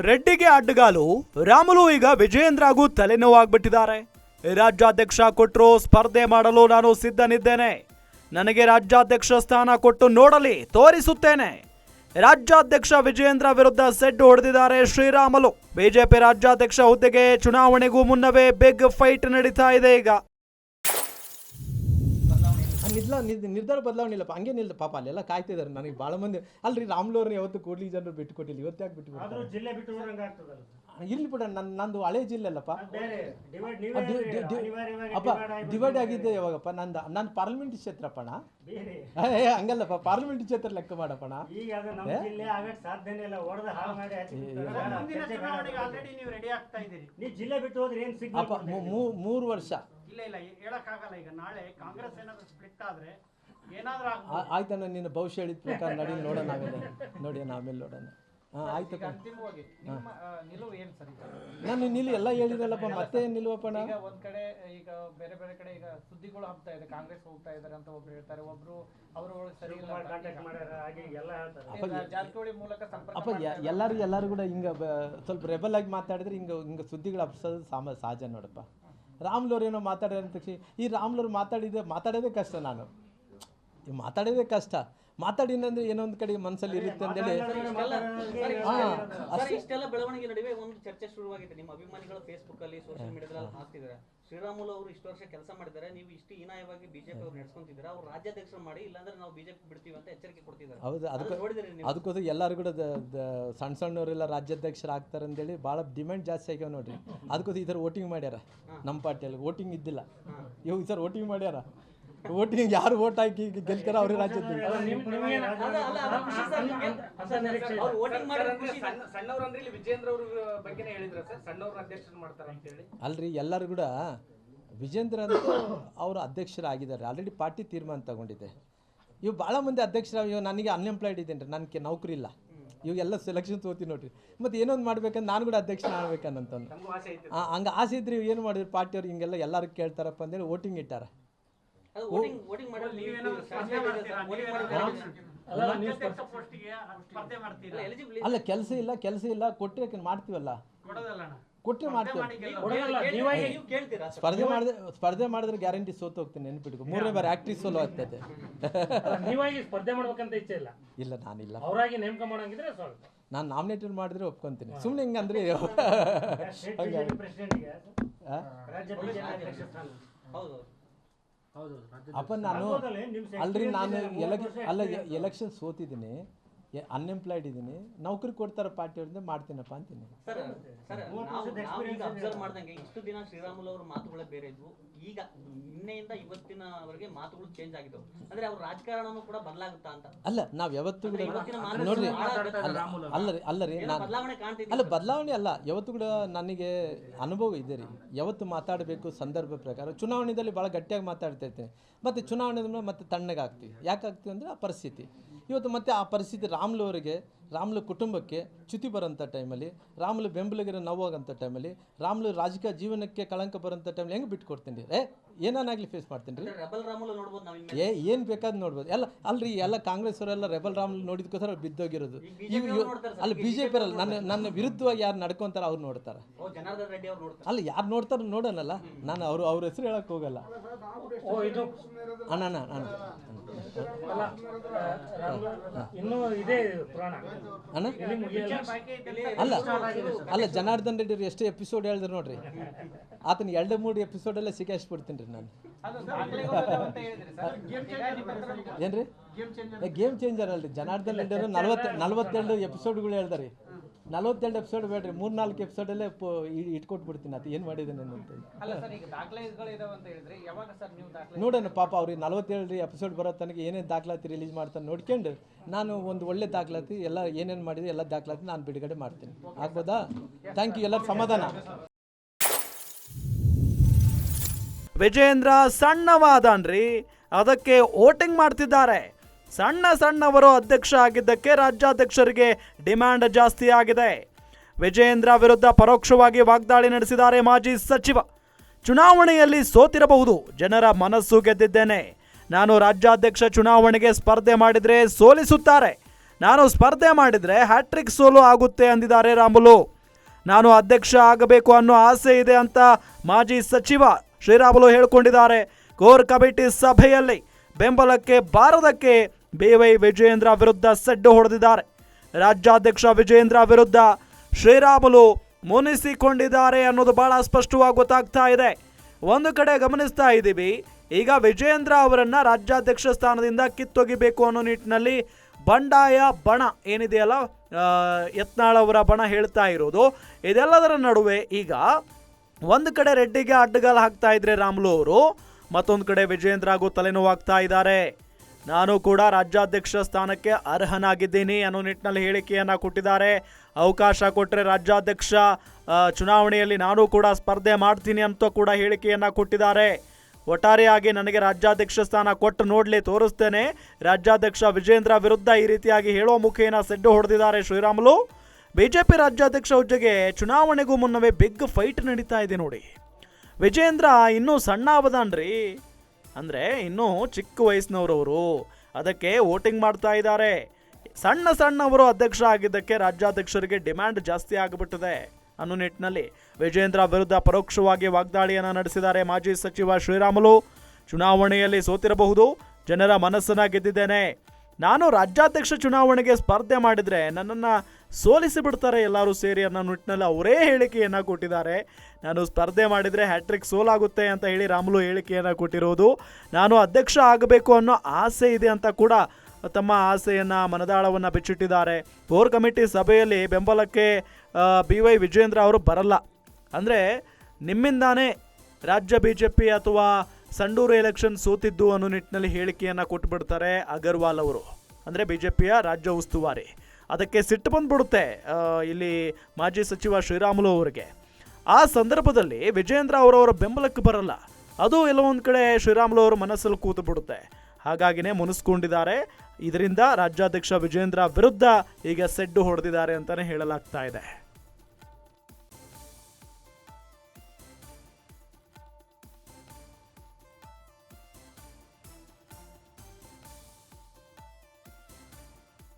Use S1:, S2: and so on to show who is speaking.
S1: ರೆಡ್ಡಿಗೆ ಅಡ್ಡಗಾಲು. ರಾಮುಲು ಈಗ ವಿಜಯೇಂದ್ರಗೂ ತಲೆನೋವಾಗ್ಬಿಟ್ಟಿದ್ದಾರೆ. ರಾಜ್ಯಾಧ್ಯಕ್ಷ ಕೊಟ್ಟರು ಸ್ಪರ್ಧೆ ಮಾಡಲು ನಾನು ಸಿದ್ಧನಿದ್ದೇನೆ. ನನಗೆ ರಾಜ್ಯಾಧ್ಯಕ್ಷ ಸ್ಥಾನ ಕೊಟ್ಟು ನೋಡಲಿ, ತೋರಿಸುತ್ತೇನೆ. ರಾಜ್ಯಾಧ್ಯಕ್ಷ ವಿಜಯೇಂದ್ರ ವಿರುದ್ಧ ಸೆಡ್ಡು ಹೊಡೆದಿದ್ದಾರೆ ಶ್ರೀರಾಮಲು. ಬಿಜೆಪಿ ರಾಜ್ಯಾಧ್ಯಕ್ಷ ಹುದ್ದೆಗೆ ಚುನಾವಣೆಗೂ ಮುನ್ನವೇ ಬಿಗ್ ಫೈಟ್ ನಡೀತಾ ಇದೆ ಈಗ.
S2: ನಿಲ್ಲ ನಿರ್ಧಾರ ಬದಲಾವಣೆ ಇಲ್ಲಪ್ಪ ಹಂಗೆ ನಿಲ್ಲ ಪಾಪ ಅಲ್ಲೆಲ್ಲ ಕಾಯ್ತಿದ್ದಾರೆ ನನಗೆ ಭಾಳ ಮಂದಿ. ಅಲ್ರಿ ರಾಮ್ಲೋರ್ನ ಯಾವತ್ತು ಕೂಡ್ಲಿ ಜನರು ಬಿಟ್ಟು ಕೊಟ್ಟಿಲ್ಲ ಇವತ್ತು ಯಾಕೆ ಬಿಟ್ಟು
S3: ಇಲ್ಲಿ ಜಿಲ್ಲೆ ಬಿಟ್ಟು
S2: ಬಿಡ ನನ್ ನಂದು ಹಳೆ ಜಿಲ್ಲೆ ಅಲ್ಲಪ್ಪ. ಅಪ್ಪ ಡಿವೈಡ್ ಆಗಿದ್ದೆ ಯಾವಾಗಪ್ಪ ನಂದು ನನ್ನ ಪಾರ್ಲಿಮೆಂಟ್ ಕ್ಷೇತ್ರಪ್ಪಣ. ಏ ಹಂಗಲ್ಲಪ್ಪ ಪಾರ್ಲಿಮೆಂಟ್ ಕ್ಷೇತ್ರ ಲೆಕ್ಕ ಮಾಡಪ್ಪಣ. ಮೂರು ವರ್ಷ.
S4: ಇಲ್ಲ ಇಲ್ಲ ಹೇಳಕ್ಕಾಗಲ್ಲ. ಈಗ ನಾಳೆ ಕಾಂಗ್ರೆಸ್ ಏನಾದ್ರೂ ಸ್ಪ್ಲಿಟ್ ಆದ್ರೆ ಏನಾದ್ರೂ
S2: ಆ-
S4: ಆಗ್ಬೋದು.
S2: ನಿನ್ನ ಭವಿಷ್ಯ ಹೇಳಿದ ಪ್ರಕಾರ ನಡಿ ನೋಡೋಣ ಆಮೇಲೆ. ನೋಡಿ ಆಮೇಲೆ ನೋಡೋಣ. ಹಾಂ ಆಯ್ತು
S4: ಅಂತಿಮವಾಗಿ ನಿಮ್ಮ ನಿಲುವು ಏನು ಸರ್?
S2: ನಾನು ನಿಲ್ಲಿ ಎಲ್ಲ ಹೇಳಿರಲ್ಲಪ್ಪ ಮತ್ತೆ ನಿಲ್ವಪ್ಪಣ
S4: ಈಗ ಒಂದ್ ಕಡೆ ಈಗ ಬೇರೆ ಬೇರೆ ಕಡೆ ಈಗ ಸುದ್ದಿಗಳು ಹಬ್ತಾ ಇದೆ. ಕಾಂಗ್ರೆಸ್ ಹೋಗ್ತಾ ಇದ್ದಾರೆ ಅಂತ ಒಬ್ರು ಹೇಳ್ತಾರೆ. ಒಬ್ರು ಅವರು ಸರಿ ಇಲ್ಲ
S3: ಕಾಂಟ್ಯಾಕ್ಟ್ ಮಾಡ್ಯಾರ ಹಾಗೆ ಎಲ್ಲ ಹೇಳ್ತಾರೆ.
S4: ಜಾರಕಿಹೊಳಿ ಮೂಲಕ ಸಂಪರ್ಕ
S2: ಅಪ್ಪ ಎಲ್ಲರೂ ಎಲ್ಲರೂ ಕೂಡ ಹಿಂಗೆ ಸ್ವಲ್ಪ ರೆಬಲ್ ಆಗಿ ಮಾತಾಡಿದ್ರೆ ಹಿಂಗೆ ಹಿಂಗೆ ಸುದ್ದಿಗಳು ಹಬ್ಸೋದು ಸಾಮ ಸಹಜ ನೋಡಪ್ಪ. ರಾಮ್ಲವ್ರು ಏನೋ ಮಾತಾಡ್ಯಾರ ತಕ್ಷಣ ಈ ರಾಮ್ಲವ್ರು ಮಾತಾಡಿದೆ ಮಾತಾಡೋದೇ ಕಷ್ಟ ನಾನು. ಮಾತಾಡೋದೇ ಕಷ್ಟ. ಮಾತಾಡಿನಂದ್ರೆ ಏನೋ ಒಂದು ಕಡೆ ಮನಸ್ಸಲ್ಲಿ ಇರುತ್ತೆ ಅಂತೇಳಿ. ಹೇಳಿ
S5: ಸರ್ ಇಷ್ಟೆಲ್ಲ ಬೆಳವಣಿಗೆ ನಡುವೆ ಒಂದು ಚರ್ಚೆ ಶುರುವಾಗಿದೆ. ನಿಮ್ಮ ಅಭಿಮಾನಿಗಳು ಫೇಸ್ಬುಕ್ ಅಲ್ಲಿ ಸೋಷಿಯಲ್ ಮೀಡಿಯಾದಲ್ಲಿ ಹಾಕ್ತಿದ್ದಾರೆ. ಶ್ರೀರಾಮುಲು ಅವರು ಇಷ್ಟು ವರ್ಷ ಕೆಲಸ ಮಾಡಿದ್ದಾರೆ. ನೀವು ಇಷ್ಟು ಹೀನಾಯವಾಗಿ ಬಿಜೆಪಿ ಅವ್ರು ನಡೆಸ್ಕೊಂತಿದ್ದೀರಾ? ಅವ್ರು ರಾಜ್ಯಾಧ್ಯಕ್ಷರು ಮಾಡಿ ಇಲ್ಲಾಂದ್ರೆ ನಾವು ಬಿಜೆಪಿ ಬಿಡ್ತೀವಿ ಅಂತ ಎಚ್ಚರಿಕೆ ಕೊಡ್ತಿದ್ದಾರೆ.
S2: ಹೌದು ಅದಕ್ಕೆ
S5: ಅದನ್ನ ನೋಡಿದಿರಿ ನೀವು?
S2: ಅದಕ್ಕೋಸ್ಕರ ಎಲ್ಲರೂ ಕೂಡ ದ- ದ- ಸಣ್ಣ ಸಣ್ಣವರೆಲ್ಲ ರಾಜ್ಯಾಧ್ಯಕ್ಷರು ಆಗ್ತಾರೆ ಅಂತೇಳಿ ಬಹಳ ಡಿಮ್ಯಾಂಡ್ ಜಾಸ್ತಿ ಆಗ್ಯಾವ ನೋಡ್ರಿ. ಅದಕ್ಕೋಸ್ಕರ ಈ ಥರ ವೋಟಿಂಗ್ ಮಾಡ್ಯಾರ ನಮ್ಮ ಪಾರ್ಟಿಯಲ್ಲಿ ವೋಟಿಂಗ್ ಇದ್ದಿಲ್ಲ. ಇವಾಗ ಈ ಸರ್ ವೋಟಿಂಗ್ ಮಾಡ್ಯಾರ. ವೋಟಿಂಗ್ ಯಾರು ವೋಟ್ ಹಾಕಿ ಗೆಲ್ತಾರ ಅವ್ರಿಗೆ
S6: ಹೇಳಿ.
S2: ಅಲ್ರಿ ಎಲ್ಲರೂ ಕೂಡ ವಿಜೇಂದ್ರ ಅಂತ ಅವರು ಅಧ್ಯಕ್ಷರಾಗಿದ್ದಾರೆ. ಆಲ್ರೆಡಿ ಪಾರ್ಟಿ ತೀರ್ಮಾನ ತಗೊಂಡಿದೆ. ಇವು ಭಾಳ ಮಂದಿ ಅಧ್ಯಕ್ಷರ ಇವ್ ನನಗೆ ಅನ್ಎಂಪ್ಲಾಯ್ಡ್ ಇದ್ದೇನೆ ರೀ ನನಗೆ ನೌಕರಿ ಇಲ್ಲ. ಇವಾಗೆಲ್ಲ ಸೆಲೆಕ್ಷನ್ ತೋತಿ ನೋಡ್ರಿ. ಮತ್ತೆ ಏನೊಂದು ಮಾಡ್ಬೇಕಂತ ನಾನು ಕೂಡ ಅಧ್ಯಕ್ಷನ ಆಗ್ಬೇಕನ್ನಂತಂದು ಹಂಗೆ ಆಸೆ ಇದ್ರಿ ಏನು ಮಾಡಿದ್ರು? ಪಾರ್ಟಿಯವ್ರು ಹಿಂಗೆಲ್ಲ ಎಲ್ಲರೂ ಕೇಳ್ತಾರಪ್ಪ ಅಂದೇಳಿ ವೋಟಿಂಗ್ ಇಟ್ಟಾರ. ಅಲ್ಲ ಕೆಲಸ ಇಲ್ಲ ಕೆಲಸ ಇಲ್ಲ ಕೊಟ್ಟರೆ ಮಾಡ್ತೀವಲ್ಲ. ಕೊಟ್ಟರೆ ಮಾಡ್ತೀವಿ. ಸ್ಪರ್ಧೆ ಮಾಡಿದ್ರೆ ಸ್ಪರ್ಧೆ ಮಾಡಿದ್ರೆ ಗ್ಯಾರಂಟಿ ಸೋತು ಹೋಗ್ತೀನಿ ನೆನ್ಪಿಟ್ಕೊ. ಮೂರನೇ ಬಾರಿ ಆಕ್ಟ್ರಿ ಸೋಲೋ ಆಗ್ತದೆ.
S7: ನೀವಾಗಿ ಸ್ಪರ್ಧೆ ಮಾಡ್ಬೇಕಂತ ಇಚ್ಛೆ ಇಲ್ಲ?
S2: ಇಲ್ಲ ನಾನಿಲ್ಲ.
S7: ಅವರಾಗಿ ನೇಮಕ ಮಾಡಂಗಿದ್ರೆ
S2: ನಾನು ನಾಮಿನೇಟೆಡ್ ಮಾಡಿದ್ರೆ ಒಪ್ಕೊಂತೀನಿ. ಸುಮ್ಮನೆ ಹಿಂಗಂದ್ರೆ.
S3: ಸ್ಟೇಟ್
S2: ಅಪ್ಪ ನಾನು ಅಲ್ರಿ ನಾನು ಎಲೆಕ್ ಅಲ್ಲ. ಎಲೆಕ್ಷನ್ ಸೋತಿದ್ದೀನಿ ಅನ್ಎಂಪ್ಲಾಯ್ಡ್ ಇದ್ದೀನಿ ನೌಕರಿ ಕೊಡ್ತಾರ ಪಾರ್ಟಿಯವರಿಂದ ಮಾಡ್ತೀನಪ್ಪ ಅಂತೀನಿ.
S5: ಸರ್ ನಾವು ಈಗ
S3: experience
S5: ಅಬ್ಸರ್ವ್ ಮಾಡ್ದಂಗೆ ಇಷ್ಟು ದಿನ ಶ್ರೀರಾಮುಲು ಅವ್ರ ಮಾತುಗಳೇ ಬೇರೆ ಇದ್ವು. ಈಗ ನಿನ್ನೆಯಿಂದ ಇವತ್ತಿನವರೆಗೆ ಮಾತುಗಳು ಚೇಂಜ್ ಆಗಿದ್ದವು. ಅಂದ್ರೆ ಅವ್ರ ರಾಜಕಾರಣನೂ ಕೂಡ ಬದಲಾಗುತ್ತಾ ಅಂತ.
S2: ಅಲ್ಲ ನಾವು ಯಾವತ್ತೂ ಕೂಡ ನೋಡ್ರಿ ಅಲ್ಲ ಅಲ್ಲ ರೀ ಅಲ್ಲ ರೀ ನಾನು
S5: ಬದಲಾವಣೆ
S2: ಅಲ್ಲ ಬದಲಾವಣೆ ಅಲ್ಲ ಯಾವತ್ತುಗಳು ಕೂಡ ನನಗೆ ಅನುಭವ ಇದೆ ರೀ. ಯಾವತ್ತು ಮಾತಾಡಬೇಕು ಸಂದರ್ಭ ಪ್ರಕಾರ. ಚುನಾವಣೆಯಲ್ಲಿ ಭಾಳ ಗಟ್ಟಿಯಾಗಿ ಮಾತಾಡ್ತಾ ಇರ್ತೀನಿ. ಮತ್ತೆ ಚುನಾವಣೆ ಮೇಲೆ ಮತ್ತೆ ತಣ್ಣಗಾಗ್ತೀವಿ. ಯಾಕಾಗ್ತೀವಿ ಅಂದರೆ ಆ ಪರಿಸ್ಥಿತಿ. ಇವತ್ತು ಮತ್ತೆ ಆ ಪರಿಸ್ಥಿತಿ ರಾಮ್ಲು ಅವರಿಗೆ ರಾಮ್ಲು ಕುಟುಂಬಕ್ಕೆ ಚ್ಯುತಿ ಬರೋಂಥ ಟೈಮಲ್ಲಿ ರಾಮ್ಲು ಬೆಂಬಲಿಗರ ನೋವಾಗಂಥ ಟೈಮಲ್ಲಿ ರಾಮ್ಲು ರಾಜಕೀಯ ಜೀವನಕ್ಕೆ ಕಳಂಕ ಬರೋಂಥ ಟೈಮಲ್ಲಿ ಹೆಂಗೆ ಬಿಟ್ಟು ಕೊಡ್ತೀನಿ? ರೀ ಏ ಏನಾಗಲಿ ಫೇಸ್ ಮಾಡ್ತೀನಿ ರೀ?
S5: ರಾಮುಲು
S2: ಏ ಏನು ಬೇಕಾದ್ ನೋಡ್ಬೋದು. ಎಲ್ಲ ಅಲ್ರಿ ಎಲ್ಲ ಕಾಂಗ್ರೆಸ್ ಅವರೆಲ್ಲ ರೆಬಲ್ ರಾಮ್ ನೋಡಿದ್ಕೋಸ್ಕರ ಬಿದ್ದೋಗಿರೋದು.
S5: BJP
S2: ಇವ್ ಇವ್-
S5: ಅವ್ರು ಬಿದ್ದೋಗಿರೋದು ಸರ್,
S2: ಅಲ್ಲಿ ಬಿ ಜೆ ಪಿ ಅವರಲ್ಲ ನನ್ನ ನನ್ನ ವಿರುದ್ಧವಾಗಿ ಯಾರು ನಡ್ಕೊಂತಾರ ಅವ್ರು ನೋಡ್ತಾರೆ.
S5: ಅಲ್ಲಿ ಯಾರು ರೆಡ್ಡಿ ಅವ್ರು ನೋಡ್ತಾರೆ.
S2: ಅಲ್ಲ ಯಾರು ನೋಡ್ತಾರ ನೋಡೋಣಲ್ಲ ನಾನು ಅವರು ಅವ್ರ ಹೆಸರು ಹೇಳಕ್ಕೆ ಹೋಗಲ್ಲ.
S7: ಓ ಇದು
S2: ಅಣ್ಣ ಅಣ್ಣ. ಅಣ್ಣ
S7: ಅಲ್ಲ?
S2: ಅಲ್ಲ ಜನಾರ್ದನ್ ರೆಡ್ಡಿ ಅವ್ರು ಎಷ್ಟು ಎಪಿಸೋಡ್ ಹೇಳಿದ್ರು ನೋಡ್ರಿ. ಆತನ ಎರಡು ಮೂರು ಎಪಿಸೋಡಲ್ಲೇ ಸಿಕ್ಕಾಸ್ಬಿಡ್ತೀನಿ ರೀ ನಾನು. ಏನ್ರಿ?
S4: ಗೇಮ್ ಚೇಂಜರ್
S2: ಅಲ್ರಿ. ಜನಾರ್ದನ್ ರೆಡ್ಡಿ ಅವರು ನಲ್ವತ್ತು ನಲ್ವತ್ತೆರಡು ಎಪಿಸೋಡ್ಗಳು ಹೇಳ್ದಾರೆ. ನಲ್ವತ್ತೆರಡು ಎಪಿಸೋಡ್ ಬೇಡ್ರಿ ಮೂರ್ ನಾಲ್ಕು ಎಪಿಸೋಡಲ್ಲೇ ಇಟ್ಕೊಟ್ಬಿಡ್ತೀನಿ ಅದು ಏನು ಮಾಡಿದ್ದೇನೆ ಅಂತ.
S4: ಅಲ್ಲ ಸರ್ ಈಗ ದಾಖಲೆಗಳು ಇದಾವೆ ಅಂತ ಹೇಳಿದ್ರಿ ಯಾವಾಗ ಸರ್ ನೀವು ದಾಖಲೆ
S2: ನೋಡೋಣ ಪಾಪ ಅವ್ರಿಗೆ ನಲವತ್ತೇಳು ಎಪಿಸೋಡ್ ಬರೋ ತನಕ ಏನೇನು ದಾಖಲಾತಿ ರಿಲೀಸ್ ಮಾಡ್ತಾನೆ ನೋಡ್ಕೊಂಡು ನಾನು ಒಂದು ಒಳ್ಳೆ ದಾಖಲಾತಿ ಎಲ್ಲ ಏನೇನು ಮಾಡಿದೆ ಎಲ್ಲ ದಾಖಲಾತಿ ನಾನು ಬಿಡುಗಡೆ ಮಾಡ್ತೀನಿ. ಆಗ್ಬೋದಾ? ಥ್ಯಾಂಕ್ ಯು ಎಲ್ಲ ಸಮಾಧಾನ.
S1: ವಿಜೇಂದ್ರ ಸಣ್ಣವಾದನ್ರಿ ಅದಕ್ಕೆ ವೋಟಿಂಗ್ ಮಾಡ್ತಿದ್ದಾರೆ. ಸಣ್ಣ ಸಣ್ಣವರು ಅಧ್ಯಕ್ಷ ಆಗಿದ್ದಕ್ಕೆ ರಾಜ್ಯಾಧ್ಯಕ್ಷರಿಗೆ ಡಿಮ್ಯಾಂಡ್ ಜಾಸ್ತಿ ಆಗಿದೆ. ವಿಜಯೇಂದ್ರ ವಿರುದ್ಧ ಪರೋಕ್ಷವಾಗಿ ವಾಗ್ದಾಳಿ ನಡೆಸಿದ್ದಾರೆ ಮಾಜಿ ಸಚಿವ. ಚುನಾವಣೆಯಲ್ಲಿ ಸೋತಿರಬಹುದು, ಜನರ ಮನಸ್ಸು ಗೆದ್ದಿದ್ದೇನೆ. ನಾನು ರಾಜ್ಯಾಧ್ಯಕ್ಷ ಚುನಾವಣೆಗೆ ಸ್ಪರ್ಧೆ ಮಾಡಿದರೆ ಸೋಲಿಸುತ್ತಾರೆ. ನಾನು ಸ್ಪರ್ಧೆ ಮಾಡಿದರೆ ಹ್ಯಾಟ್ರಿಕ್ ಸೋಲು ಆಗುತ್ತೆ ಅಂದಿದ್ದಾರೆ ರಾಮುಲು. ನಾನು ಅಧ್ಯಕ್ಷ ಆಗಬೇಕು ಅನ್ನೋ ಆಸೆ ಇದೆ ಅಂತ ಮಾಜಿ ಸಚಿವ ಶ್ರೀರಾಮುಲು ಹೇಳಿಕೊಂಡಿದ್ದಾರೆ. ಕೋರ್ ಕಮಿಟಿ ಸಭೆಯಲ್ಲಿ ಬೆಂಬಲಕ್ಕೆ ಬಾರದಕ್ಕೆ ಬಿವೈ ವಿಜಯೇಂದ್ರ ವಿರುದ್ಧ ಸೆಡ್ಡು ಹೊಡೆದಿದ್ದಾರೆ. ರಾಜ್ಯಾಧ್ಯಕ್ಷ ವಿಜಯೇಂದ್ರ ವಿರುದ್ಧ ಶ್ರೀರಾಮುಲು ಮುನಿಸಿಕೊಂಡಿದ್ದಾರೆ ಅನ್ನೋದು ಬಹಳ ಸ್ಪಷ್ಟವಾಗಿ ಗೊತ್ತಾಗ್ತಾ ಇದೆ. ಒಂದು ಕಡೆ ಗಮನಿಸ್ತಾ ಇದ್ದೀವಿ, ಈಗ ವಿಜಯೇಂದ್ರ ಅವರನ್ನು ರಾಜ್ಯಾಧ್ಯಕ್ಷ ಸ್ಥಾನದಿಂದ ಕಿತ್ತೊಗಿಬೇಕು ಅನ್ನೋ ನಿಟ್ಟಿನಲ್ಲಿ ಬಂಡಾಯ ಬಣ ಏನಿದೆಯಲ್ಲ ಯತ್ನಾಳ್ ಅವರ ಬಣ ಹೇಳ್ತಾ ಇರೋದು. ಇದೆಲ್ಲದರ ನಡುವೆ ಈಗ ಒಂದು ಕಡೆ ರೆಡ್ಡಿಗೆ ಅಡ್ಡಗಾಲ ಹಾಕ್ತಾ ಇದ್ರೆ ರಾಮುಲು ಅವರು, ಮತ್ತೊಂದು ಕಡೆ ವಿಜಯೇಂದ್ರ ಹಾಗೂ ತಲೆನೋವಾಗ್ತಾ ಇದ್ದಾರೆ. ನಾನು ಕೂಡ ರಾಜ್ಯಾಧ್ಯಕ್ಷ ಸ್ಥಾನಕ್ಕೆ ಅರ್ಹನಾಗಿದ್ದೀನಿ ಅನ್ನೋ ನಿಟ್ಟಿನಲ್ಲಿ ಹೇಳಿಕೆಯನ್ನ ಕೊಟ್ಟಿದ್ದಾರೆ. ಅವಕಾಶ ಕೊಟ್ಟರೆ ರಾಜ್ಯಾಧ್ಯಕ್ಷ ಚುನಾವಣೆಯಲ್ಲಿ ನಾನು ಕೂಡ ಸ್ಪರ್ಧೆ ಮಾಡ್ತೀನಿ ಅಂತ ಕೂಡ ಹೇಳಿಕೆಯನ್ನ ಕೊಟ್ಟಿದ್ದಾರೆ. ಒಟ್ಟಾರೆಯಾಗಿ ನನಗೆ ರಾಜ್ಯಾಧ್ಯಕ್ಷ ಸ್ಥಾನ ಕೊಟ್ಟು ನೋಡಲಿ ತೋರಿಸ್ತೇನೆ. ರಾಜ್ಯಾಧ್ಯಕ್ಷ ವಿಜೇಂದ್ರ ವಿರುದ್ಧ ಈ ರೀತಿಯಾಗಿ ಹೇಳೋ ಮುಖೇನ ಸೆಡ್ಡು ಹೊಡೆದಿದ್ದಾರೆ ಶ್ರೀರಾಮುಲು. ಬಿಜೆಪಿ ರಾಜ್ಯಾಧ್ಯಕ್ಷ ಹುದ್ದೆಗೆ ಚುನಾವಣೆಗೂ ಮುನ್ನವೇ ಬಿಗ್ ಫೈಟ್ ನಡೀತಾ ಇದೆ ನೋಡಿ. ವಿಜೇಂದ್ರ ಇನ್ನೂ ಸಣ್ಣ ಅವದಾನ್ರಿ ಅಂದರೆ ಇನ್ನೂ ಚಿಕ್ಕ ವಯಸ್ಸಿನವರವರು ಅದಕ್ಕೆ ವೋಟಿಂಗ್ ಮಾಡ್ತಾ ಇದ್ದಾರೆ. ಸಣ್ಣ ಸಣ್ಣವರು ಅಧ್ಯಕ್ಷ ಆಗಿದ್ದಕ್ಕೆ ರಾಜ್ಯಾಧ್ಯಕ್ಷರಿಗೆ ಡಿಮ್ಯಾಂಡ್ ಜಾಸ್ತಿ ಆಗಿಬಿಟ್ಟಿದೆ. ಅನ್ನೋ ನಿಟ್ಟಿನಲ್ಲಿ ವಿಜೇಂದ್ರ ವಿರುದ್ಧ ಪರೋಕ್ಷವಾಗಿ ವಾಗ್ದಾಳಿಯನ್ನು ನಡೆಸಿದ್ದಾರೆ ಮಾಜಿ ಸಚಿವ ಶ್ರೀರಾಮುಲು. ಚುನಾವಣೆಯಲ್ಲಿ ಸೋತಿರಬಹುದು, ಜನರ ಮನಸ್ಸನ್ನು ಗೆದ್ದಿದ್ದೇನೆ. ನಾನು ರಾಜ್ಯಾಧ್ಯಕ್ಷ ಚುನಾವಣೆಗೆ ಸ್ಪರ್ಧೆ ಮಾಡಿದರೆ ನನ್ನನ್ನು ಸೋಲಿಸಿ ಬಿಡ್ತಾರೆ ಎಲ್ಲರೂ ಸೇರಿ ಅನ್ನೋ ನಿಟ್ಟಿನಲ್ಲಿ ಅವರೇ ಹೇಳಿಕೆಯನ್ನು ಕೊಟ್ಟಿದ್ದಾರೆ. ನಾನು ಸ್ಪರ್ಧೆ ಮಾಡಿದರೆ ಹ್ಯಾಟ್ರಿಕ್ ಸೋಲಾಗುತ್ತೆ ಅಂತ ಹೇಳಿ ರಾಮುಲು ಹೇಳಿಕೆಯನ್ನು ಕೊಟ್ಟಿರೋದು. ನಾನು ಅಧ್ಯಕ್ಷ ಆಗಬೇಕು ಅನ್ನೋ ಆಸೆ ಇದೆ ಅಂತ ಕೂಡ ತಮ್ಮ ಆಸೆಯನ್ನು, ಮನದಾಳವನ್ನು ಬಿಚ್ಚಿಟ್ಟಿದ್ದಾರೆ. ಕೋರ್ ಕಮಿಟಿ ಸಭೆಯಲ್ಲಿ ಬೆಂಬಲಕ್ಕೆ ಬಿ ವೈ ವಿಜೇಂದ್ರ ಅವರು ಬರಲ್ಲ. ಅಂದರೆ ನಿಮ್ಮಿಂದಾನೇ ರಾಜ್ಯ ಬಿ ಜೆ ಪಿ ಅಥವಾ ಸಂಡೂರು ಎಲೆಕ್ಷನ್ ಸೋತಿದ್ದು ಅನ್ನೋ ನಿಟ್ಟಿನಲ್ಲಿ ಹೇಳಿಕೆಯನ್ನು ಕೊಟ್ಬಿಡ್ತಾರೆ ಅಗರ್ವಾಲ್ ಅವರು. ಅಂದರೆ ಬಿ ಜೆ ಪಿಯ ರಾಜ್ಯ ಉಸ್ತುವಾರಿ. ಅದಕ್ಕೆ ಸಿಟ್ಟು ಬಂದ್ಬಿಡುತ್ತೆ ಇಲ್ಲಿ ಮಾಜಿ ಸಚಿವ ಶ್ರೀರಾಮುಲು ಅವರಿಗೆ. ಆ ಸಂದರ್ಭದಲ್ಲಿ ವಿಜಯೇಂದ್ರ ಅವರವರ ಬೆಂಬಲಕ್ಕೆ ಬರಲ್ಲ. ಅದು ಎಲ್ಲೊಂದು ಕಡೆ ಶ್ರೀರಾಮುಲು ಅವರ ಮನಸ್ಸಲ್ಲಿ ಕೂತು ಬಿಡುತ್ತೆ ಹಾಗಾಗಿನೇ ಮುನಿಸ್ಕೊಂಡಿದ್ದಾರೆ. ಇದರಿಂದ ರಾಜ್ಯಾಧ್ಯಕ್ಷ ವಿಜೇಂದ್ರ ವಿರುದ್ಧ ಈಗ ಸೆಡ್ಡು ಹೊಡೆದಿದ್ದಾರೆ ಅಂತಲೇ ಹೇಳಲಾಗ್ತಾ ಇದೆ.